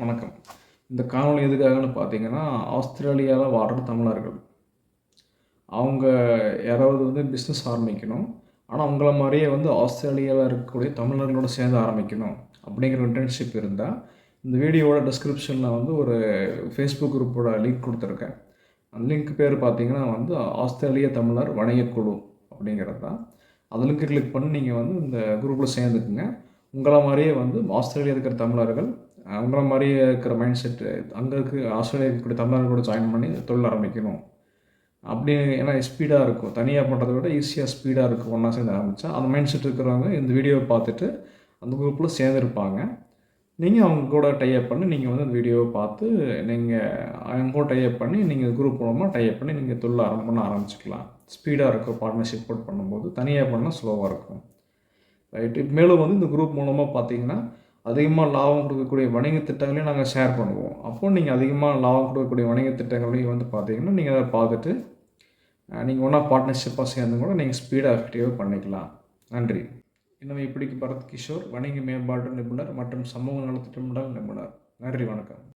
வணக்கம். இந்த காணொலி எதுக்காகன்னு பார்த்தீங்கன்னா ஆஸ்திரேலியாவில் வாழ்கிற தமிழர்கள். அவங்க யாராவது வந்து பிஸ்னஸ் ஆரம்பிக்கணும். ஆனால் அவங்கள மாதிரியே வந்து ஆஸ்திரேலியாவில் இருக்கக்கூடிய தமிழர்களோட சேர்ந்து ஆரம்பிக்கணும் அப்படிங்கிற இன்டர்ன்ஷிப் இருந்தால் இந்த வீடியோவோட டிஸ்கிரிப்ஷனில் வந்து ஒரு ஃபேஸ்புக் குரூப்போட லிங்க் கொடுத்துருக்கேன். அந்த லிங்க் பேர் பார்த்தீங்கன்னா வந்து ஆஸ்திரேலிய தமிழர் வணிகக்குழு அப்படிங்கிறது தான். அது லிங்க் கிளிக் பண்ணி நீங்கள் வந்து இந்த குரூப்பில் சேர்ந்துக்குங்க. உங்களை மாதிரியே வந்து ஆஸ்திரேலியா இருக்கிற தமிழர்கள் அஹ் மாதிரி மாதிரியே இருக்கிற மைண்ட் செட்டு அங்கே இருக்க ஆஸ்திரேலியா இருக்கக்கூடிய கூட ஜாயின் பண்ணி தொழில் ஆரம்பிக்கணும். அப்படி ஏன்னா ஸ்பீடாக இருக்கும். தனியாக பண்ணுறத விட ஈஸியாக ஸ்பீடாக இருக்கும். ஒன்றா சேர்ந்து ஆரம்பித்தா அந்த மைண்ட் செட் இருக்கிறவங்க இந்த வீடியோவை பார்த்துட்டு அந்த குரூப்பில் சேர்ந்துருப்பாங்க. நீங்கள் அவங்க கூட டைப் பண்ணி நீங்கள் வந்து அந்த வீடியோவை பார்த்து நீங்கள் அவங்க கூட டைப் பண்ணி நீங்கள் குரூப் மூலமாக டைப் பண்ணி நீங்கள் தொழில் ஆரம்பம் பண்ண ஆரம்பிச்சிக்கலாம். ஸ்பீடாக இருக்கும். பார்ட்னர்ஷிப் போட் பண்ணும்போது தனியாக பண்ணால் ஸ்லோவாக இருக்கும். ரைட்டு மேலும் வந்து இந்த குரூப் மூலமாக பார்த்தீங்கன்னா அதிகமாக லாபம் கொடுக்கக்கூடிய வணிக திட்டங்களையும் நாங்கள் ஷேர் பண்ணுவோம். அப்போது நீங்கள் அதிகமாக லாபம் கொடுக்கக்கூடிய வணிக திட்டங்களையும் வந்து பார்த்தீங்கன்னா நீங்கள் அதை பார்த்துட்டு நீங்கள் ஒன்றா பார்ட்னர்ஷிப்பாக சேர்ந்து கூட நீங்கள் ஸ்பீடாக எஃபெக்டிவாக பண்ணிக்கலாம். நன்றி. இன்னும் இப்படிக்கு பரத் கிஷோர் வணிக மேம்பாட்டு நிபுணர் மற்றும் சமூக நலத்திட்டமிடல் நிபுணர். நன்றி வணக்கம்.